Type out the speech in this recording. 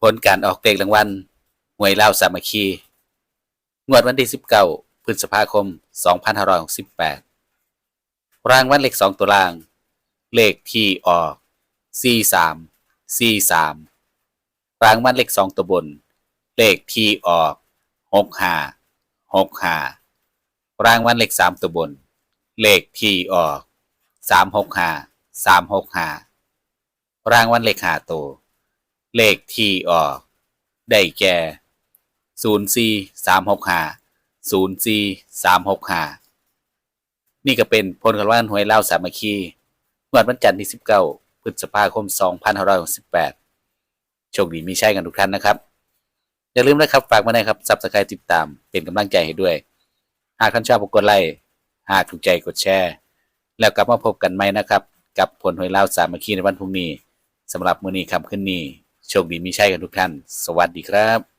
ผลการออกเลขรางวัลหวยเล่าวสามัคคี งวดวันที่ 19 พฤษภาคม 2568 รางวัลเลข2ตัวล่าง เลขที่ออก 43 43 รางวัลเลข2ตัวบน เลขที่ออก 65 65 รางวัลเลข3ตัวบน เลขที่ออก 365 365 รางวัลเลข5ตัว เลขที่ออก ได้แก่ศูนย์สี่สามหกห้าศูนย์สี่สามหกห้านี่ก็เป็นผลการวันหวยเล่าวสามัคคีงวดวันจันทร์ที่สิบเก้าพฤษภาคมสองพันห้าร้อยหกสิบแปดโชคดีมีใช่กันทุกท่านนะครับ อย่าลืมนะครับ ฝากมาได้ครับซับสไครต์ติดตามเป็นกำลังใจให้ด้วย หากท่านชอบกดไลค์หากถูกใจกดแชร์ แล้วกลับมาพบกันใหม่นะครับ กับผลหวยเล่าวสามัคคีในวันพรุ่งนี้สำหรับมื้อนี้คำขึ้นนี้ โชคดีมีชัยกันทุกท่าน สวัสดีครับ